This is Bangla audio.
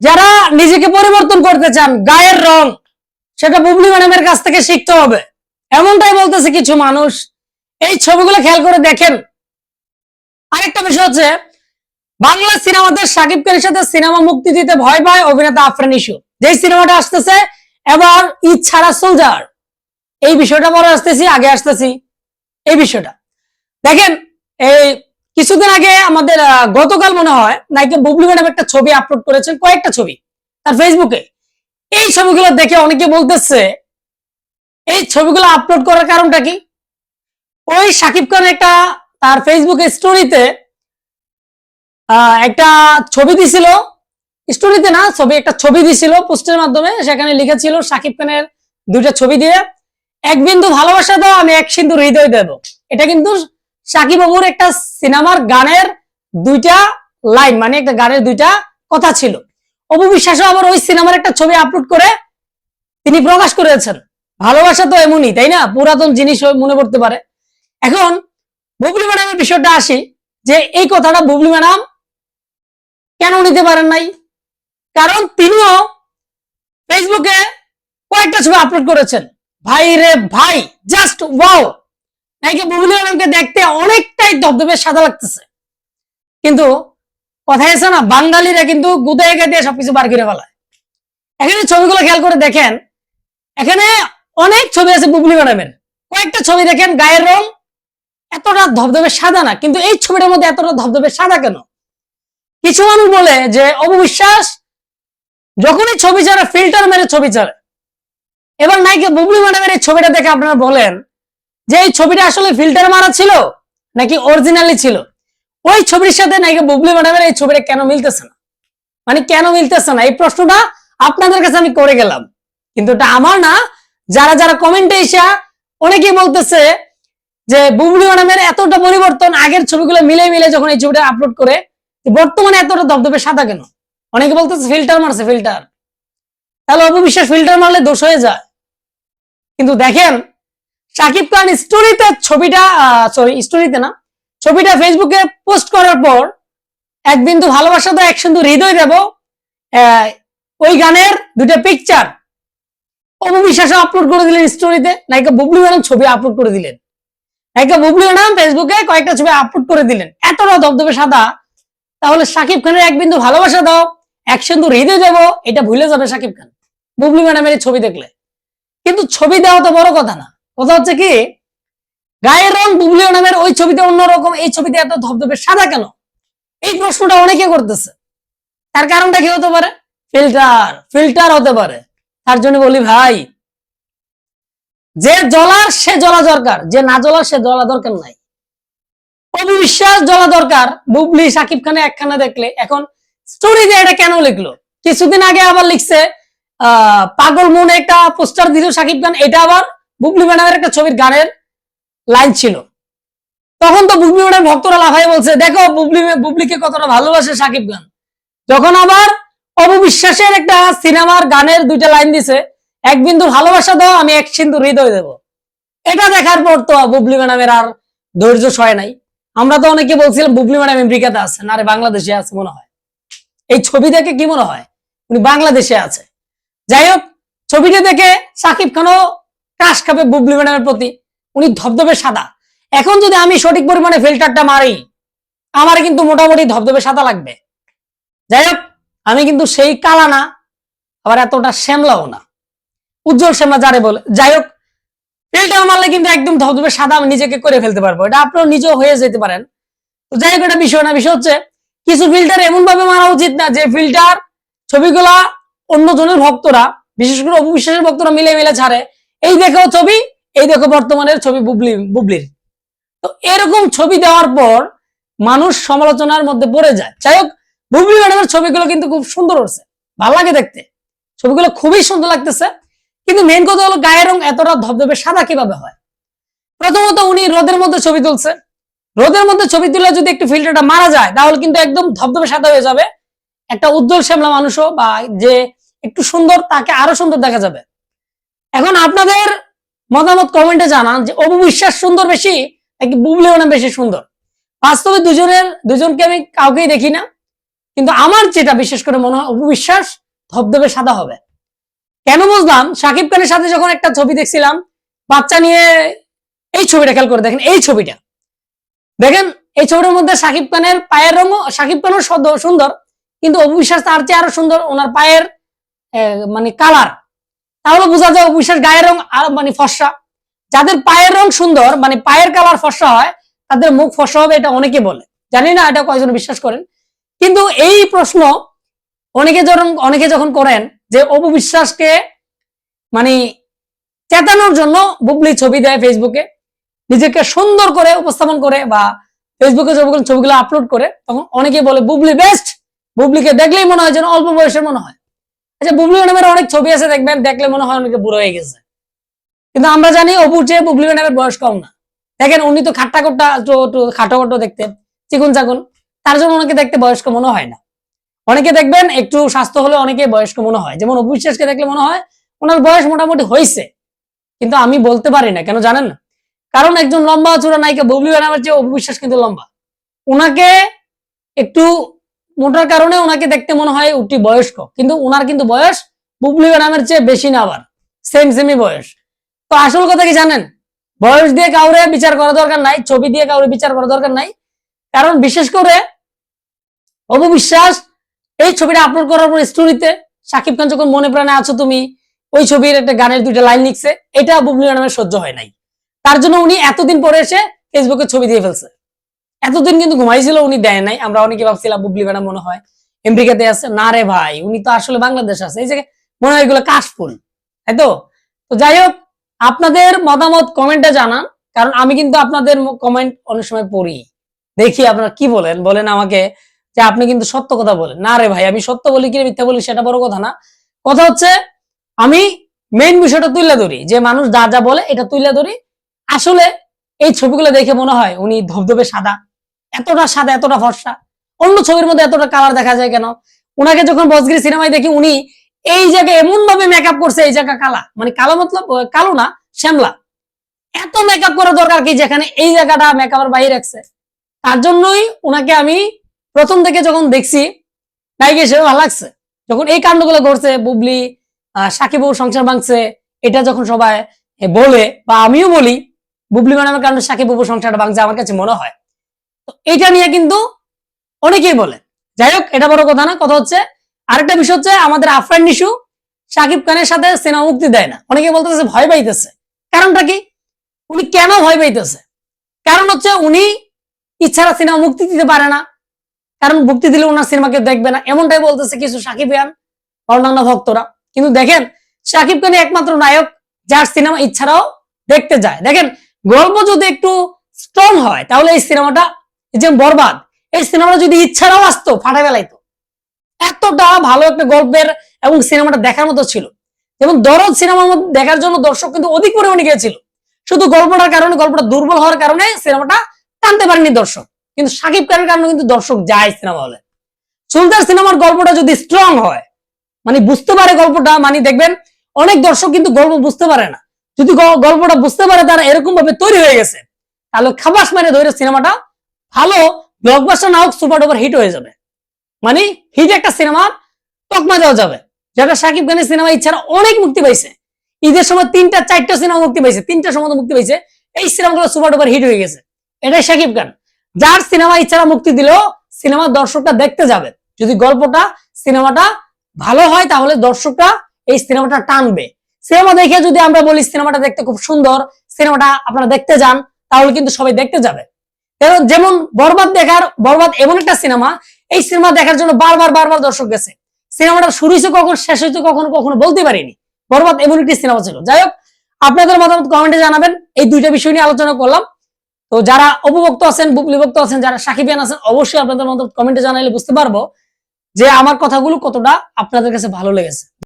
যারা নিজেকে পরিবর্তন করতে চান, গায়ের রং, সেটা বুবলি ম্যাডামের কাছ থেকে শিখতে হবে। এমনটাই বলতেছে কিছু মানুষ। এই ছবিগুলো খেয়াল করে দেখেন। আরেকটা বিষয় হচ্ছে, বাংলা সিনেমাতে সাকিব খানের সাথে সিনেমা মুক্তি দিতে ভয় পায় অভিনেতা আফরান ইস্যু যে সিনেমাটা আসতেছে, এবার ঈদ ছাড়া সোলজার। এই বিষয়টা পরে আসতেছি, আগে আসতেছি। এই বিষয়টা। দেখেন, এই কিছুদিন আগে আমাদের গতকাল মনে হয় নায়িকা বুবলি ম্যাডাম একটা ছবি আপলোড করেছেন, কয়েকটা ছবি তার ফেসবুকে। এই ছবিগুলো দেখে অনেকে বলতেছে, এই ছবিগুলো আপলোড করার কারণটা কি? ওই সাকিব খান একটা তার ফেসবুকে স্টোরিতে একটা ছবি দিছিল। স্টোরিতে না, ছবি, একটা ছবি দিছিল পোস্টের মাধ্যমে, সেখানে লিখেছিল সাকিব খানের দুইটা ছবি দিয়ে, এক বিন্দু ভালোবাসা দাও, আমি এক সিন্ধু হৃদয় দেব। এটা কিন্তু সাকিব বাবুর একটা সিনেমার গানের দুইটা লাইন মানে একটা গানের দুইটা কথা ছিল। অপু বিশ্বাসও আবার ওই সিনেমার একটা ছবি আপলোড করে তিনি প্রকাশ করেছেন। ভালোবাসা তো এমনই, তাই না? পুরাতন জিনিস মনে পড়তে পারে। এখন বুবলি ম্যাডামের বিষয়টা আসি, যে এই কথাটা বুবলি ম্যাডাম কেন নিতে পারেন নাই? কারণ তিনিও ফেসবুকে কয়েকটা ছবি আপলোড করেছেন। ভাই রে ভাই জাস্ট ওয়াও নাকি বুবলি ম্যাডামকে দেখতে অনেকটাই ধবধবে সাদা লাগতেছে। কিন্তু কথা আছে না, বাঙালিরা কিন্তু গুদায় দিয়ে সবকিছু বার করে ফেলায়। এখানে ছবিগুলো খেয়াল করে দেখেন, এখানে অনেক ছবি আছে বুবলি ম্যাডামের কয়েকটা ছবি দেখেন, গায়ের রং এতটা ধবধবে সাদা না, কিন্তু এই ছবিটার মধ্যে এতটা ধবধবে সাদা কেন? কিছু মানুষ বলে যে, অববিশ্বাস, যখনই ছবি ছাড়ে, ফিল্টার মেরে ছবি ছাড়ে। এবার নাইকে বুবলি ম্যাডামের এই ছবিটা দেখে আপনারা বলেন যে এই ছবিটা আসলে ফিল্টার মারা ছিল নাকি অরিজিনালি ছিল? ওই ছবির সাথে নাকি বুবলি ম্যাডামের এই ছবিটা কেন মিলতেছে না? মানে কেন মিলতেছে না? এই প্রশ্নটা আপনাদের কাছে আমি করে গেলাম। কিন্তু এটা আমার না। যারা যারা কমেন্টে এসে অনেকেই বলতেছে যে বুবলি ম্যাডামের এতটা পরিবর্তন আগের ছবিগুলো মিলে মিলে যখন এই ছবিটা আপলোড করে বর্তমানে এতটা ধবধবে সাদা কেন? অনেকে বলতেছে ফিল্টার মারছে ফিল্টার তাহলে অপবিশ্বাস ফিল্টার মারলে দোষ হয়ে যায়। কিন্তু দেখেন সাকিব খান স্টোরিতে ছবিটা সরি স্টোরিতে না, ছবিটা ফেসবুকে পোস্ট করার পর এক বিন্দু ভালোবাসা তো এক সিন্ধু হৃদয় দেব ওই গানের দুটা পিকচার অপবিশ্বাস আপলোড করে দিলেন স্টোরিতে নায়িকা বুবলি ম্যাডাম ছবি আপলোড করে দিলেন। নায়িকা বুবলি ম্যাডাম ফেসবুকে কয়েকটা ছবি আপলোড করে দিলেন। এতটা ধবধবে সাদা, তাহলে সাকিব খানের এক বিন্দু ভালোবাসা দাও, এক সিন্ধু হৃদয় দেবো, এটা ভুলে যাবে সাকিব খান। বুবলি ম্যাডামের ছবি দেখলে। কিন্তু ছবি দেওয়া তো বড় কথা না। কথা হচ্ছে কি? গায়ের রং বুবলি ম্যাডামের ওই ছবিতে অন্যরকম, এই ছবিতে এত ধবধবে সাদা কেন? এই প্রশ্নটা অনেকে করতেছে। তার কারণটা কি হতে পারে? ফিল্টার ফিল্টার হতে পারে। তার জন্য বলি, ভাই, যে জ্বলার সে জ্বলা দরকার, যে না জ্বলার সে জলা দরকার নাই। অবিশ্বাস জলা দরকার। বুবলি, সাকিব খানে একখানা দেখলে, এখন স্টোরি দিয়ে এটা কেন লিখলো? কিছুদিন আগে আবার লিখছে, আহ, পাগল মনে একটা পোস্টার দিল সাকিব খান, এটা আবার বুবলি ম্যাডামের একটা ছবির গানের লাইন ছিল। তখন তো বুবলি ম্যাডাম ভক্তরা লাফাই বলছে, দেখো, বুবলি বুবলিকে কতটা ভালোবাসে সাকিব খান। যখন আবার অববিশ্বাসের একটা সিনেমার গানের দুইটা লাইন দিছে, এক বিন্দু ভালোবাসা দাও, আমি এক সিন্ধু হৃদয় দেব। এটা দেখার পর তো বুবলি ম্যাডামের আর ধৈর্য সয় নাই। আমরা তো অনেকে বলছিলাম, বুবলি ম্যাডাম আমেরিকাতে আছে না রে, বাংলাদেশে আছে মনে হয়। এই ছবি দেখে কি মনে হয়? উনি বাংলাদেশে আছে। যাই হোক, ছবিটা দেখে সাকিব খানও কাশ খাবে বুবলি ম্যাডামের প্রতি। উনি ধবধবে সাদা। এখন যদি আমি সঠিক পরিমাণে ফিল্টারটা মারি, আমার কিন্তু মোটামুটি ধবধবে সাদা লাগবে। যাই হোক, আমি কিন্তু সেই কালা না, আবার এতটা শ্যামলাও না। উজ্জ্বল শ্যামলা যারে বলে। যাই হোক, ফিল্টার মারলে কিন্তু একদম ধবধবে সাদা আমি নিজেকে করে ফেলতে পারব। এটা আপনার নিজেও হয়ে যেতে পারেন। তো যাই হোক, এটা বিষয় না, বিষয় হচ্ছে কিছু ফিল্টার এমন ভাবে মারা উচিত না, যে ফিল্টার ছবিগুলা অন্য জনের ভক্তরা, বিশেষ করে অপবিশ্বাসের ভক্তরা মিলে মিলে ছাড়ে এই দেখো ছবি, এই দেখো বর্তমানের ছবি বুবলি, বুবলির। তো এরকম ছবি দেওয়ার পর মানুষ সমালোচনার মধ্যে পড়ে যায়। যাই হোক, বুবলি ম্যাডামের ছবিগুলো কিন্তু খুব সুন্দর হচ্ছে ভালো লাগে দেখতে। ছবিগুলো খুবই সুন্দর লাগতেছে। কিন্তু মেন কথা হলো গায়ের রং এতটা ধবধবে সাদা কীভাবে হয়? প্রথমত উনি রোদের মধ্যে ছবি তুলছে। রোদের মধ্যে ছবি তুলে যদি একটু ফিল্টারটা মারা যায়, তাহলে কিন্তু একদম ধবধবে সাদা হয়ে যাবে। একটা উজ্জ্বল শ্যামলা মানুষও বা যে একটু সুন্দর, তাকে আরও সুন্দর দেখা যাবে। এখন আপনাদের মতামত কমেন্টে জানান যে অববিশ্বাস সুন্দর বেশি নাকি বুবলি ম্যাডাম বেশি সুন্দর? বাস্তবে দুজনের, দুজনকে আমি কাউকেই দেখি না। কিন্তু আমার যেটা বিশেষ করে মনে হয় অপবিশ্বাস ধবধবে সাদা হবে। কেন বুঝলাম? সাকিব খানের সাথে যখন একটা ছবি দেখছিলাম, বাচ্চা নিয়ে এই ছবিটা খেয়াল করে দেখেন, এই ছবিটা। দেখেন, এই ছবিটার মধ্যে সাকিব খানের পায়ের রঙ সাকিব খানও সুন্দর, কিন্তু অপবিশ্বাস তার চেয়ে আরও সুন্দর, ওনার পায়ের মানে কালার তাহলে বোঝা যায় অপবিশ্বাস গায়ের রং মানে ফর্সা। যাদের পায়ের রং সুন্দর মানে পায়ের কালার ফর্সা হয়, তাদের মুখ ফর্সা হবে এটা অনেকে বলে। জানি না এটা কয়জন বিশ্বাস করেন। কিন্তু এই প্রশ্ন অনেকে যখন অনেকে যখন করেন যে অপবিশ্বাসকে মানে চেতানোর জন্য বুবলি ছবি দেয় ফেসবুকে নিজেকে সুন্দর করে উপস্থাপন করে বা ফেসবুকে যখন ছবিগুলো আপলোড করে, তখন অনেকে বলে, বুবলি বেস্ট বুবলিকে দেখলেই মনে হয় যেন অল্প বয়সের মনে হয়। আচ্ছা বুবলি ম্যাডামের অনেক ছবি আছে, দেখবেন, দেখলে মনে হয় অনেকে বুড়ো হয়ে গেছে। কিন্তু আমরা জানি অপুর চেয়ে বুবলি ম্যাডামের বয়স কম না। দেখেন, উনি তো খাট্টা কোট্টা খাটো খাটো দেখতে চিকুন চাকুন তার জন্য ওনাকে দেখতে বয়স্ক মনে হয় না। অনেকে দেখবেন, একটু স্বাস্থ্য হলে অনেকে বয়স্ক মনে হয়। যেমন অপু বিশ্বাসকে দেখলে মনে হয়, ওনার বয়স মোটামুটি হয়েছে কিন্তু আমি বলতে পারি না, কেন জানেন না? কারণ একজন লম্বা চূড়া নায়িকা বুবলি ম্যাডামের চেয়ে অপু বিশ্বাস কিন্তু লম্বা। ওনাকে একটু মোটার কারণে ওনাকে দেখতে মনে হয় উঠি বয়স্ক, কিন্তু ওনার কিন্তু বয়স বুবলি ম্যাডামের চেয়ে বেশি না আবার সেম সেমই বয়স। তো আসল কথা কি জানেন? বয়স দিয়ে কাউরে বিচার করা দরকার নাই, ছবি দিয়ে কাউরে বিচার করা দরকার নাই, কারণ বিশেষ করে অপবিশ্বাস, এই ছবিটা আপলোড করার পর স্টোরিতে সাকিব খান যখন মনে প্রাণে আছো তুমি, ওই ছবির একটা গানের দুইটা লাইন লিখছে, এটা বুবলি ম্যাডামের সহ্য হয় নাই। তার জন্য উনি এতদিন পরে এসে ফেসবুকে ছবি দিয়ে ফেলছে। এতদিন কিন্তু ঘুমাইছিল, উনি দেয় নাই। আমরা অনেকে ভাবছিলাম, বুবলি ম্যাডাম মনে হয় আমেরিকাতে আছে। না রে ভাই, উনি তো আসলে বাংলাদেশ আছে। এই যে মনে হয় এগুলো কাশফুল, তাই তো? তো যাই হোক, আপনাদের মতামত কমেন্টে জানান, কারণ আমি কিন্তু আপনাদের কমেন্ট অনেক সময় পড়ি। দেখি আপনারা কি বলেন। বলেন আমাকে যে আপনি কিন্তু সত্য কথা বলেন। না রে ভাই, আমি সত্য বলি কি মিথ্যা বলি সেটা বড় কথা না। কথা হচ্ছে, আমি মেইন বিষয়টা তুলে ধরি। যে মানুষ যা যা বলে, এটা তুলে ধরি। আসলে এই ছবিগুলো দেখে মনে হয় উনি ধবধবে সাদা। এতটা সাদা, এতটা ফর্সা। অন্য ছবির মধ্যে এতটা কালার দেখা যায় কেন? উনাকে যখন বজগিরি সিনেমায় দেখি, উনি এই জায়গায় এমন ভাবে মেকআপ করছে, এই জায়গা কালা। মানে কালো মতলব কালো না, শ্যামলা। এত মেকআপ করা দরকার কি যেখানে এই জায়গাটা মেকআপের বাইরে রাখছে? তার জন্যই উনাকে আমি প্রথম থেকে যখন দেখছি নায়িকা হিসেবে ভালো লাগছে। যখন এই কাণ্ডগুলো ঘটছে, বুবলি সাকিব সংসার ভাঙছে, এটা যখন সবাই বলে, বা আমিও বলি, বুবলি ম্যাডামের কারণে সাকিব বাবু সংসারটা ভাঙছে, আমার কাছে মনে হয়। এটা নিয়ে কিন্তু অনেকেই বলে। যাই হোক, এটা বড় কথা না, কথা হচ্ছে, আরেকটা বিষয় হচ্ছে আমাদের আফরান নিশু সাকিব খানের সাথে সিনেমা মুক্তি দেয় না। অনেকে বলতেছে ভয় পাইতেছে। কারণটা কি? উনি কেন ভয় পাইতেছে? কারণ হচ্ছে উনি ইচ্ছারা সিনেমা মুক্তি দিতে পারে না। কারণ মুক্তি দিলে ওনার সিনেমা কেউ দেখবে না। এমনটাই বলতেছে কিছু সাকিব খান, অন্যান্য ভক্তরা। কিন্তু দেখেন সাকিব খানই একমাত্র নায়ক যার সিনেমা ইচ্ছারাও দেখতে যায়। দেখেন, গল্প যদি একটু স্ট্রং হয়, তাহলে এই সিনেমাটা যে বরবাদ, এই সিনেমাটা যদি ইচ্ছারাও আসতো ফাটা বেলাইতো এতটা ভালো একটা গল্পের এবং সিনেমাটা দেখার মতো ছিল। যেমন দরদ সিনেমার মধ্যে দেখার জন্য দর্শক কিন্তু অধিক পরিমাণে গিয়েছিল। শুধু গল্পটার কারণে, গল্পটা দুর্বল হওয়ার কারণে সিনেমাটা টানতে পারেনি দর্শক। কিন্তু সাকিব খানের কারণে কিন্তু দর্শক যায় সিনেমা হলে। সুলতান সিনেমার গল্পটা যদি স্ট্রং হয় মানে বুঝতে পারে গল্পটা মানে দেখবেন অনেক দর্শক কিন্তু গল্প বুঝতে পারে না। যদি গল্পটা বুঝতে পারে তারা এরকম ভাবে তৈরি হয়ে গেছে, তাহলে খাবাস মানে ধরে সিনেমাটা ভালো ব্লকবাস্টার না হোক সুপার ডুপার হিট হয়ে যাবে। মানে হিট একটা সিনেমার তকমা দেওয়া যাবে। যেটা সাকিব খানের সিনেমা ইচ্ছারা অনেক মুক্তি পাইছে। ঈদের সময় তিনটা, চারটা সিনেমা মুক্তি পাইছে তিনটা সময় মুক্তি পাইছে। এই সিনেমাগুলো সুপার ডুপার হিট হয়ে গেছে। এটাই সাকিব খান। যার সিনেমা ইচ্ছারা মুক্তি দিলেও সিনেমার দর্শকটা দেখতে যাবে। যদি গল্পটা সিনেমাটা ভালো হয়, তাহলে দর্শকরা এই সিনেমাটা টানবে। সিনেমা দেখে যদি আমরা বলি সিনেমাটা দেখতে খুব সুন্দর সিনেমাটা আপনারা দেখতে যান, তাহলে কিন্তু সবাই দেখতে যাবে। যেমন- বরবাদ দেখার, বরবাদ এমন একটা সিনেমা, এই সিনেমা দেখার জন্য বারবার বারবার দর্শক গেছে। সিনেমাটা শুরু হয়েছে কখন, শেষ হয়েছে কখনো কখনো বলতে পারিনি। বরবাদ এমন একটি সিনেমা ছিল। যাই হোক, আপনাদের মতামত কমেন্টে জানাবেন। এই দুইটা বিষয় নিয়ে আলোচনা করলাম। তো যারা অবভক্ত আছেন বুবলিভক্ত আছেন, যারা সাকিবিয়ান আছেন, অবশ্যই আপনাদের মতামত কমেন্টে জানাইলে বুঝতে পারব যে আমার কথাগুলো কতটা আপনাদের কাছে ভালো লেগেছে।